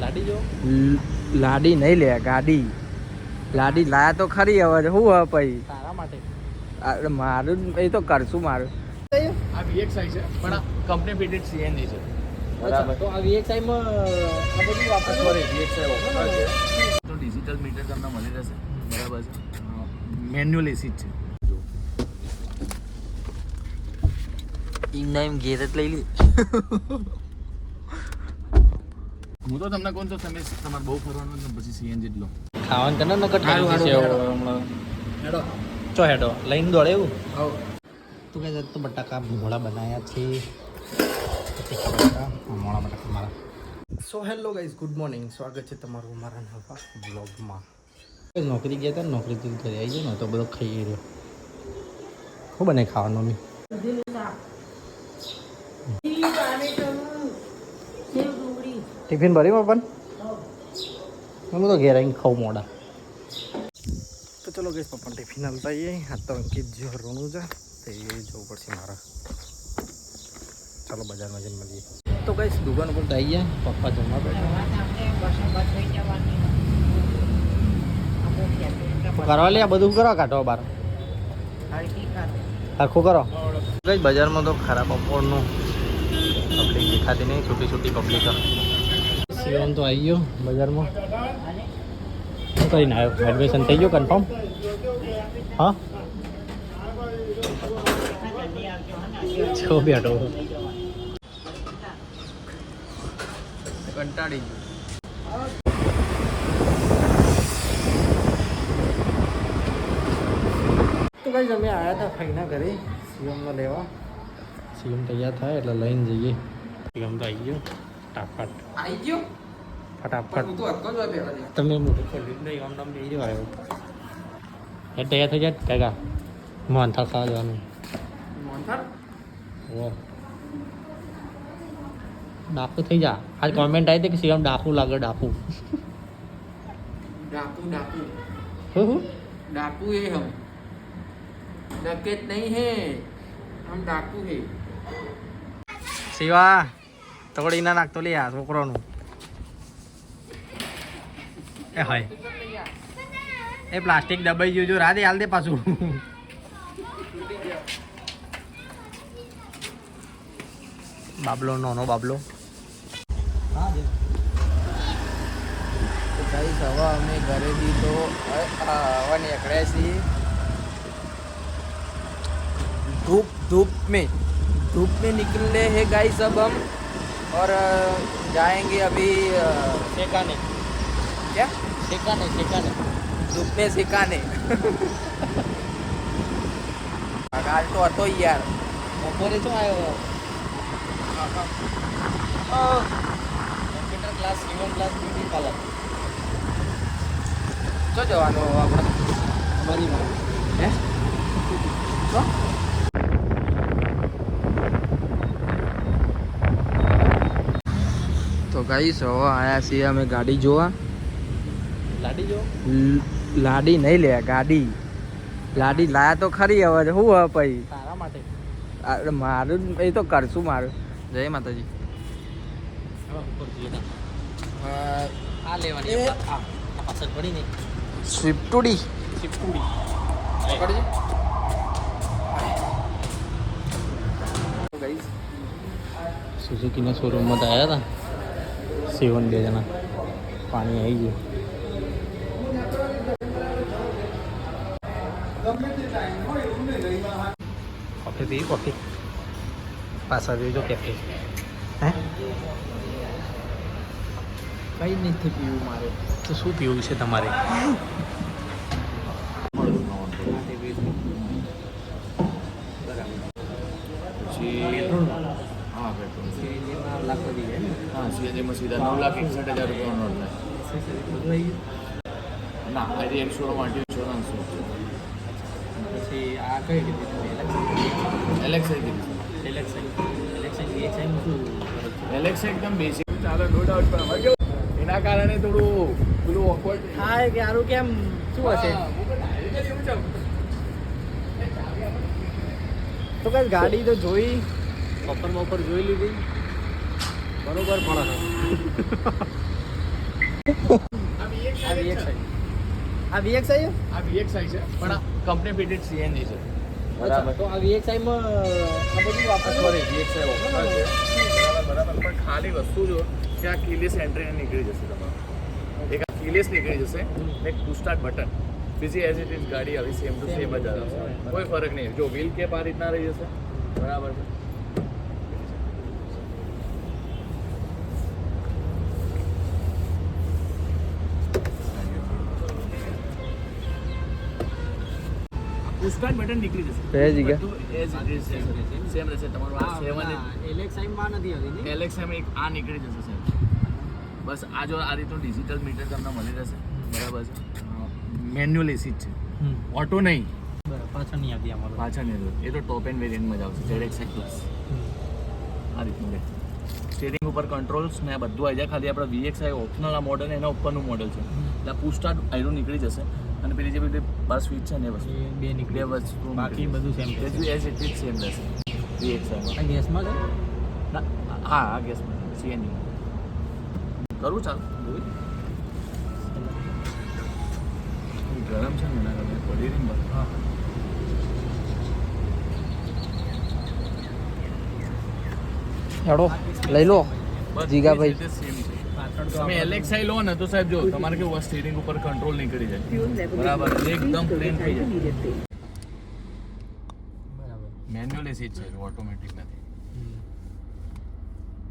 લાડી જો. લાડી નહીં લે ગાડી. લાડી લાયા તો ખરી હવે શું હવે પછી? તારા માટે. આ મારું એ તો કરશું મારું. આ VXI છે પણ કંપની ફિટેડ સીએનજી છે. બરાબર. તો આ VXI માં આ બધું વાપરવું સોરી VXI ઓપ્શનલ તો ડિજિટલ મીટર તમને મળી રહેશે બરાબર છે. મેન્યુઅલ એસી જ છે. એમ ઘેર જ લઈ લે. હું તો તમને કહું તો તમે તમારે બહુ ફરવાનું ને પછી સીએનજી જ લો. ખાવાનું તને નકર હવે હમણાં હેડો. ચો હેડો લઈને દોડે એવું? તું કહે તો બટાકા ભૂંગળા બનાવ્યા છે. બટાકા મોડા બટાકા મારા. So hello guys good morning સ્વાગત છે તમારું મારા નવા બ્લોગમાં નોકરી ગયા હતા નોકરીથી ઘરે આવી ગયો ને તો બધો ખાઈ રહ્યો શું બને ખાવાનું મમ્મી? ટિફિન ભર્યું પણ? હું તો ઘેર આવીને ખાઉં મોડા. તો ચલો ગઈશ પપ્પા ટિફિન હાલતા આવીએ. આ તો અંકિત જે રોનું છે, તે જવું પડશે મારા. ચાલો બજારમાં જઈને મળીએ. તો ગઈશ દુકાન ઉપર આવી ગયા પપ્પા જમવા બેઠા. કરવા લે? બધું કરો, કાઢો બાર આખું કરો. ગઈ બજારમાં તો ખરાબ બપોરનું પબ્લિક દેખાતી નહીં છૂટી છૂટી પબ્લિક સિવન તો આવી ગયો બજારમાં શું કરીને આવ્યો એડમિશન થઈ ગયું કન્ફર્મ હા છો બેઠો કંટાળી તો ભાઈ અમે આવ્યા હતા ફઈના ઘરે સીએમને લેવા સીએમ તૈયાર થાય એટલે લઈને જઈએ સીએમ તો આવી ગયો ફટાફટ. આવી ગયો? ફટાફટ. હું તો હતો જ હોય તમે મોટું ખોલ્યું નહીં આમ નામ જઈ રહ્યો એ તૈયાર થઈ જાય કાકા. મોહનથાળ ખાવા જવાનું. મોહનથાળ? ઓ. ડાકુ થઈ જા. આજ કોમેન્ટ આવી દે કે સીએમ ડાકુ લાગે ડાકુ. ડાકુ ડાકુ. હું ડાકુ એ હમ. ડકેત નહીં હે. હમ ડાકુ હે. શિવા. તગડી ના નાખતો લે આ છોકરોનું એ હોય એ પ્લાસ્ટિક દબાઈ ગયું જો રાધે હાલ દે પાછું બાબલો નાનો બાબલો તો ગાઈસ હવે અમે ઘરેથી તો હવે નીકળ્યા છીએ धूप धूप में धूप में निकले हैं गाइस अब हम और अ, जाएंगे अभी अ, શેકાને क्या શેકાને શેકાને धूप में सिखाने કાલ તો હતો જ યાર બપોરે શું આવ્યો computer class even class beauty parlour શું જવાનું હવે આપણે અમારી માં હે શું તો ગાઈસ હવે આયા છીએ અમે ગાડી જોવા. લાડી જો? લાડી નહીં લે ગાડી. લાડી લાયા તો ખરી હવે શું હવે પછી? તારા માટે. મારું એ તો કરશું મારું. જય માતાજી. આ લેવાની આ પાછળ પડી ને. સ્વિફ્ટુડી ચીપકુડી પકડજે. સુઝુકીના શોરૂમમાં તો આવ્યા હતા. સેવન બે જણા. પાણી આવી ગયું. કોફી પીવી કોફી પાછા જોઈજો કેફે હે? કઈ નથી પીવું મારે. તો શું પીવું છે તમારે? પછી નવ લાખ એકસઠ હજાર રૂપિયાનો પછી આ કઈ રીતે એલેક્સાઈ કીધું એકદમ બેસિક ચાલો નો ડાઉટ પણ એના કારણે થોડું પેલું ઓકવર્ડ હા કે આરું કેમ શું હશે તો કઈ ગાડી તો જોઈ બપોર બપોર જોઈ લીધી. બરોબર પણ આ VXI. આ VXI છે? પણ કંપની ફિટેડ CNG છે. બરાબર. તો આ VXI માં આ બધું છે બરાબર. પણ ખાલી વસ્તુ જો કે આ કીલેસ એન્ટ્રી નીકળી જશે તમારું. એક આ કીલેસ નીકળી જશે. એક પુસ્ટાર્ટ બટન બીજી એઝ ઇટ ઇઝ ગાડી આવી સેમ ટુ સેમ જ આવશે કોઈ ફરક નહીં. જો વ્હીલ કેપ આ રીતના રહી જશે. બરાબર છે. પુસ્ટાર્ટ બટન નીકળી જશે. બે જગ્યા? સેમ રહેશે. તમારું આ સેવન નથી આવી? એક આ નીકળી જશે સાહેબ. બસ આ જો આ રીતનું ડિજિટલ મીટર તમને મળી રહેશે. બરાબર છે. મેન્યુઅલ એસી જ છે. ઓટો નહીં. બરાબર, પાછળ નહીં આવતી અમારું. પાછળ નહીં રહેતું. એ તો ટોપ એન્ડ વેરિયન્ટમાં જ આવશે. ZX plus hmm. આ રીતનું સ્ટેરિંગ ઉપર કંટ્રોલ્સ ને આ બધું આવી જાય. ખાલી આપણે VXI ઓપ્શનલ આ મોડલ એના ઉપરનું મોડલ છે. એટલે આ પુસ્ટાર્ટ આયરો નીકળી જશે. અને પેલી જે બધી બસ સ્વીચ છે ને વસ્તુ. બે નીકળે વસ્તુ બાકી બધું સેમ છે. બધું એઝ ઇટ ઇઝ સેમ રહેશે VXI આ ગેસમાં છે? ના હા આ ગેસમાં સીએનજી કરું ચાલુ. ગરમ છે ને એના કારણે પડી રહી બસ. હા. હેડો લઈ લો. જીગાભાઈ. છે. તમે એલેક્સાઈ લો ને તો સાહેબ જો તમારે કેવું સ્ટીરિંગ ઉપર કંટ્રોલ કરી જાય. બરાબર એકદમ પ્લેન થઈ જાય. બરાબર મેન્યુઅલ એસી જ છે ઓટોમેટિક નથી.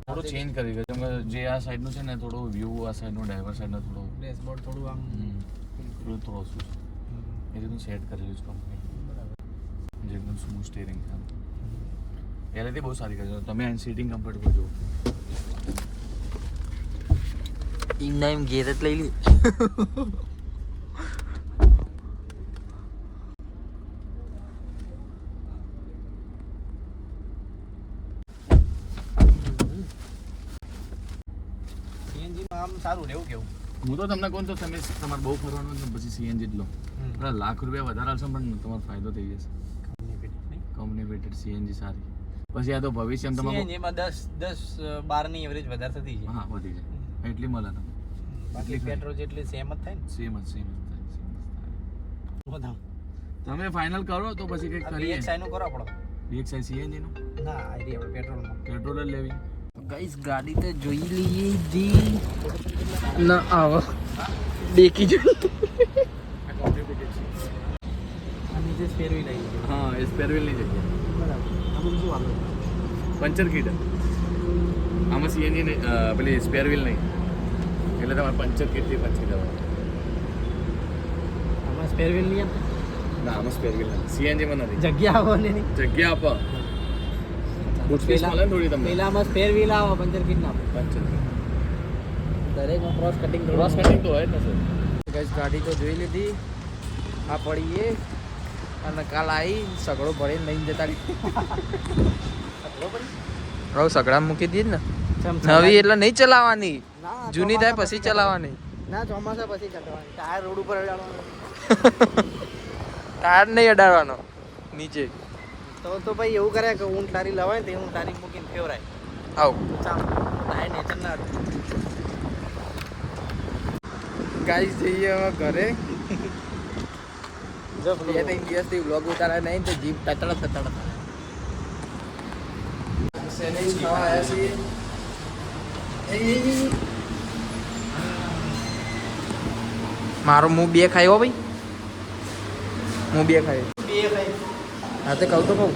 થોડું ચેન્જ કરી ગયો તમે જે આ સાઈડનું છે ને થોડું વ્યૂ આ સાઈડનું ડ્રાઈવર સાઈડનો થોડો ડેશબોર્ડ થોડું આમ થોડું થોડો શું છે. એ રીતનું સેટ કરેલું છે કંપની બરાબર. જે એકદમ સ્મૂથ સ્ટીરિંગ છે પહેલેથી બહુ સારી કરી છે. તમે અહીં સીટિંગ કમ્ફર્ટેબલ જુઓ. એમના એમ ઘેર જ લઈ લી આમ સારું રહેવું કેવું હું તો તમને કહું તો તમે તમારે બહુ ફરવાનું છે પછી સીએનજી જ લો. લાખ રૂપિયા વધારે આવશે પણ તમારો ફાયદો થઈ જશે. કોમ્યુનિકેટેડ સીએનજી સારી. પછી આ તો ભવિષ્યમાં તમારે દસ દસ બારની એવરેજ વધારે થતી છે હા વધી જાય. એટલી મળે તમને. બાકી પેટ્રોલ જેટલી સેમ જ થાય ને? સેમ જ સેમ જ થાય બધા તમે ફાઇનલ કરો તો પછી કંઈક કરીએ. એક્સાઈ નું કરો આપણો. એક્સાઈ સીએનજી નું? ના આઈડી આપણે પેટ્રોલમાં પેટ્રોલ જ લેવી. ગાઈસ ગાડી તો જોઈ લઈએ જી. ના આવો. દેખી જો. આ નીચે છે હા એ સ્પેરવેલની જગ્યા બરાબર. પંચર કીટ આમાં સીએનજી નહીં પેલી સ્પેર વ્હીલ નહીં. એટલે તમારે પંચર કેટલી પછી દેવાનું આમાં સ્પેર વ્હીલ નહીં? ના આમાં સ્પેર વ્હીલ નથી. સીએનજીમાં નથી. જગ્યા આપો ને જગ્યા આપો. બુટસ્પેસ મળે થોડી તમને. પેલામાં સ્પેર વ્હીલ આવો પંચર કીટ ના પંચર દરેકમાં ક્રોસ કટિંગ ક્રોસ કટિંગ તો હોય જ ને સર ગાઈસ ગાડી તો જોઈ લીધી. આ પડીએ. અને કાલ આવી સગડો ભરીને લઈને જતા રહી. હવે સગડા મૂકી દીધી ને. નવી એટલે નહીં ચલાવવાની. જૂની થાય પછી ચલાવવાની. ના ચોમાસા પછી ચલાવવાની. ટાયર રોડ ઉપર અડાડવાનો. ટાયર નહીં અડાડવાનો. નીચે. તો તો ભાઈ એવું કરે કે ઊંટ લારી લવાય ને તે ઊંટ લારી મૂકીને ફેવરાય. આવ. ટાયર નેચર ના ગાઈસ જઈએ હવે ઘરે. જો બે ત્રણ દિવસથી વ્લોગ ઉતારા નહીં તો જીભ તતડ તતડ સેન્ડવિચ ખાવા આવ્યા છીએ. મારો મું બે ખાયો ભાઈ. હું બે ખાયો બે ખાય હા તો કહું તો કહું.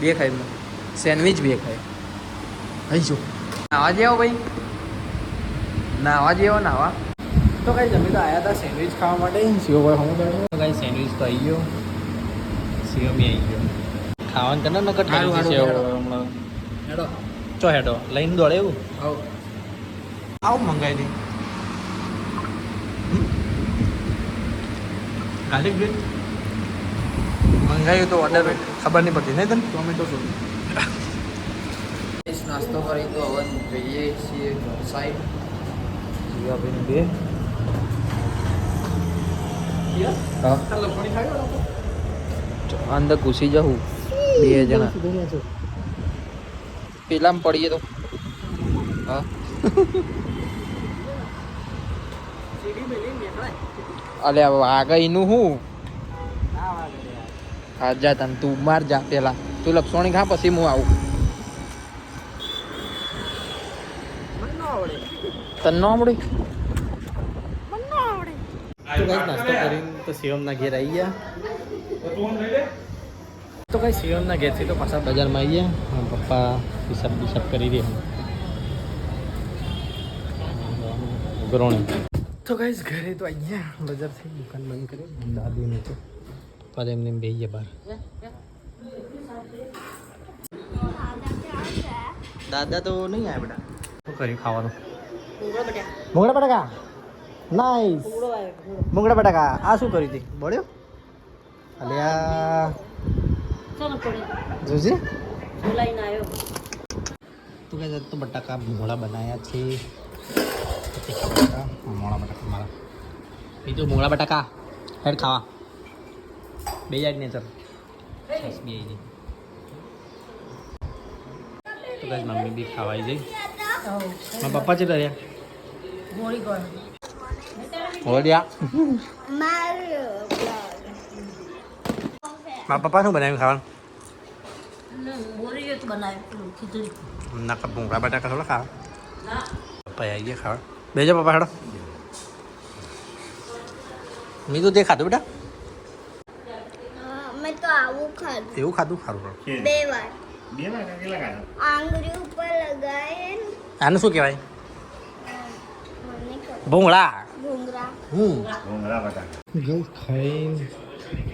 બે ખાય હું સેન્ડવિચ બે ખાય અહીં જો. નાવા જેવો ભાઈ. નાવા જેવો નાવા. તો કઈ જમી તો આવ્યા હતા સેન્ડવિચ ખાવા માટે? શિવ ભાઈ હું તો કઈ સેન્ડવિચ તો આવી ગયો. શિવ બી આવી ગયો. ખાવાનું તને નકર કટ છે હમણાં. હેડો. ચો હેડો. લઈને દોડે એવું? આવ. આવું મંગાવી દે. ગાર્લિક બ્રેડ મંગાવ્યું તો ઓર્ડર ખબર નહીં પડતી. નહીં તને? ટોમેટો શું નાસ્તો કરી તો હવે જઈએ છીએ સાઈડ બેન બે. હા. અંદર ઘૂસી જાઉં. બે જણા. પેલામાં પડીએ તો. હા. અલે વાગઈનું હું? હા, જા તને, તું માર જા પેલા. તું લક્ષણી ખા, પછી હું આવું. તને ન આવડે? તો ગાઈસ, નાસ્તો કરીને તો શિવમના ઘેર આવી ગયા. તો કઈ શિવમના ઘેરથી તો પાછા બજારમાં આવી ગયા પપ્પા હિસાબ બિસાબ કરી રહ્યા તો કઈ ઘરે તો આવી ગયા બજારથી દુકાન બંધ કરી. દાદીને તો પર એમને બે ગયા બહાર. દાદા તો નહીં આવ્યા બેટા. શું કર્યું ખાવાનું? મુંગડા બટાકા. નાઈસ ભૂંગળા બટાકા. આ શું કરી હતી? બળ્યો અલ્યા. જોજે. તું કહે તો બટાકા મોળા બનાવ્યા છે. મોળા બટાકા મારા. બીજું મોળા બટાકા. હેડ ખાવા. બે જાય ને બે જાય તો કઈ મમ્મી બી ખાવાઈ જઈ મારા પપ્પા છે રહ્યા? ઓડિયા મારા પપ્પા શું બનાવ્યું ખાવાનું ના ભૂંગળા બટાકા થોડા ખાવા પપ્પા આવી ગયા ખાવા બેજો પપ્પા હેડો મેં તો તે ખાધું બેટા મેં તો આવું ખાધું એવું ખાધું ખારું બે વાર બે ના કેટલા ખાયા આંગળી ઉપર લગાય ને આનું શું કહેવાય ભૂંગળા ભૂંગળા બટાકા ખાઈ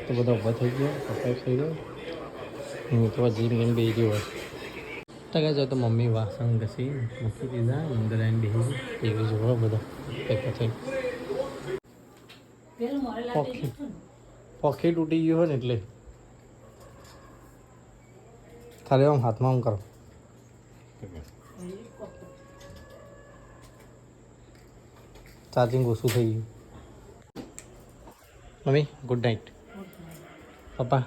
તો બધા ઊભા થઈ ગયા પપ્પા થઈ ગયો. હું તો જીમ ગઈને બેસી ગયો હોય ટકા જો તો મમ્મી વાસણ ઘસી મૂકી દીધા અંદર આવીને બેસી એવી જોવો બધા ભેગા થઈ પોખી પોખી તૂટી ગયું હોય ને એટલે. ખાલી આમ હાથમાં આમ કરો. ચાર્જિંગ ઓછું થઈ ગયું. મમ્મી ગુડ નાઇટ પપ્પા?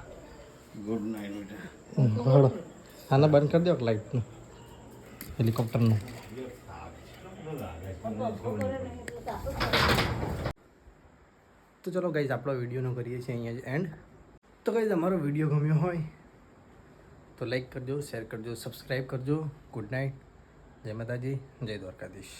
ગુડ નાઇટ બેટા. હળો. આને બંધ કરી દો લાઇટનું હેલિકોપ્ટરનું તો ચલો ગાઈઝ આપણો વિડીયોનો કરીએ છીએ અહીંયા જ એન્ડ તો ગાઈઝ અમારો વીડિયો ગમ્યો હોય તો લાઈક કરજો શેર કરજો સબસ્ક્રાઈબ કરજો. ગુડ નાઇટ જય માતાજી જય દ્વારકાધીશ.